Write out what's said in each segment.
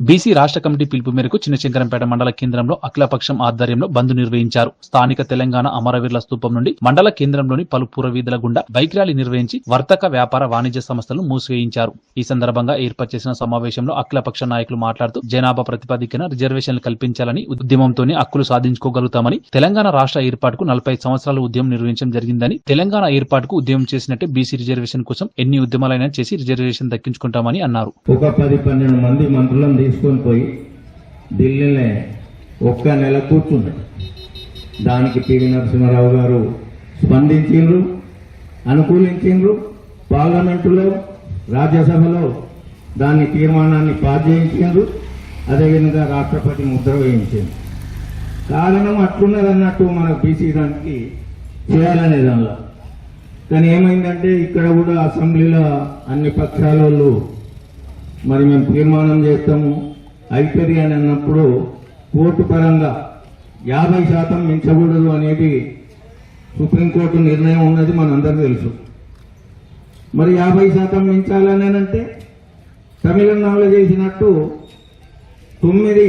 BC రాష్ట్ర committee పిలుపు మేరకు చిన్నశంకరంపేట మండల కేంద్రంలో అఖిలపక్షం ఆధ్వర్యంలో బంద్ నిర్వహించారు. స్థానిక తెలంగాణ అమరవీరుల స్తూపం నుండి మండల కేంద్రంలోని పలు పురవీధుల గుండా బైక్ ర్యాలీ నిర్వహించి వర్తక వ్యాపార వాణిజ్య సంస్థలను మూసివేయించారు. ఈ సందర్భంగా ఏర్పాటు చేసిన సమావేశంలో అఖిలపక్ష నాయకులు మాట్లాడుతూ జనాభా ప్రతిపాదికన రిజర్వేషన్లు కల్పించాలని ఉద్యమంతోనే హక్కులు సాధించుకోగలుగుతామని తెలంగాణ రాష్ట్ర ఏర్పాటుకు నలభై సంవత్సరాల ఉద్యమం నిర్వహించడం జరిగిందని తెలంగాణ ఏర్పాటుకు ఉద్యమం చేసినట్టే బీసీ రిజర్వేషన్ కోసం ఎన్ని ఉద్యమాలైనా చేసి రిజర్వేషన్ దక్కించుకుంటామని అన్నారు. ఒక పది పన్నెండు మంది మంత్రులను తీసుకొని పోయి ఢిల్లీలో ఒక్క నెల కూర్చున్నాడు. దానికి పివి నరసింహారావు గారు స్పందించిండ్రు అనుకూలించిండ్రు. పార్లమెంటులో రాజ్యసభలో దాని తీర్మానాన్ని పాస్ చేయించిండ్రు. అదేవిధంగా రాష్ట్రపతి ముద్ర వేయించింది. కారణం అట్లున్నదన్నట్టు మన బీసీ దానికి చేయాలనే దానిలో. కానీ ఏమైందంటే ఇక్కడ కూడా అసెంబ్లీలో అన్ని పక్షాల వాళ్ళు మరి మేము తీర్మానం చేస్తాము. అవుతుంది అని అన్నప్పుడు కోర్టు పరంగా యాభై శాతం మించకూడదు అనేది సుప్రీంకోర్టు నిర్ణయం ఉన్నది మనందరూ తెలుసు. మరి యాభై శాతం మించాలనేనంటే తమిళనాడులో చేసినట్టు తొమ్మిది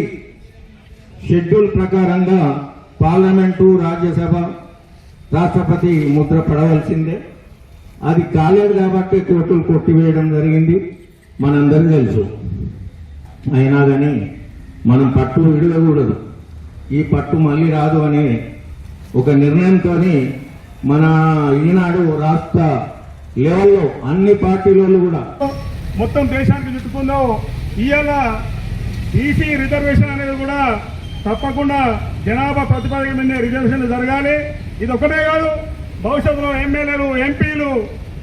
షెడ్యూల్ ప్రకారంగా పార్లమెంటు రాజ్యసభ రాష్ట్రపతి ముద్ర పడవలసిందే. అది కాలేదు కాబట్టి కోర్టులు కొట్టివేయడం జరిగింది. మనందరికీ తెలుసు. అయినా కానీ మనం పట్టు విడవకూడదు ఈ పట్టు మళ్ళీ రాదు అనే ఒక నిర్ణయంతో మన ఈనాడు రాష్ట్ర లెవెల్లో అన్ని పార్టీలలో కూడా మొత్తం దేశానికి చుట్టుకుందో ఇవాళ ఈసీ రిజర్వేషన్ అనేది కూడా తప్పకుండా జనాభా ప్రతిపాదన మీద రిజర్వేషన్లు జరగాలి. ఇది ఒకటే కాదు భవిష్యత్తులో ఎమ్మెల్యేలు ఎంపీలు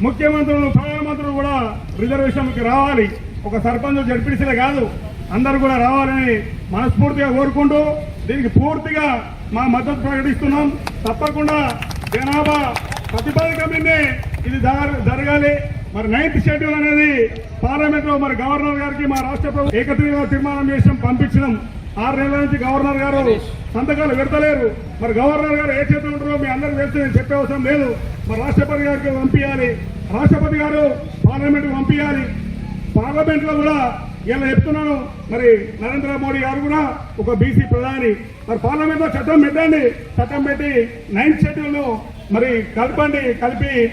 ముఖ్యమంత్రులు ప్రధానమంత్రులు కూడా రిజర్వేషన్కి రావాలి. ఒక సర్పంచ్ జడ్పీసీలే కాదు అందరూ కూడా రావాలని మనస్ఫూర్తిగా కోరుకుంటూ దీనికి పూర్తిగా మా మద్దతు ప్రకటిస్తున్నాం. తప్పకుండా జనాభా ప్రతిపాదక మీదే ఇది జర- జరగాలి. మరి నైన్త్ షెడ్యూల్ అనేది పార్లమెంట్లో మరి గవర్నర్ గారికి మా రాష్ట్ర ప్రభుత్వం ఏకత్రిగా తీర్మానం చేసాం పంపించినాం. ఆరు నెలల నుంచి గవర్నర్ గారు సంతకాలు పెడతలేరు. మరి గవర్నర్ గారు ఏ చేతులు ఉంటారో మీ అందరికీ తెలుసు నేను చెప్పే అవసరం లేదు. మరి రాష్ట్రపతి గారికి పంపించాలి. రాష్ట్రపతి గారు పార్లమెంట్ పంపించాలి పార్లమెంట్లో కూడా ఇలా చెప్తున్నాను. మరి నరేంద్ర మోడీ గారు కూడా ఒక బీసీ ప్రధాని. మరి పార్లమెంట్లో చట్టం పెట్టండి. చట్టం పెట్టి నైన్త్ షెడ్యూల్ మరి కలపండి కలిపి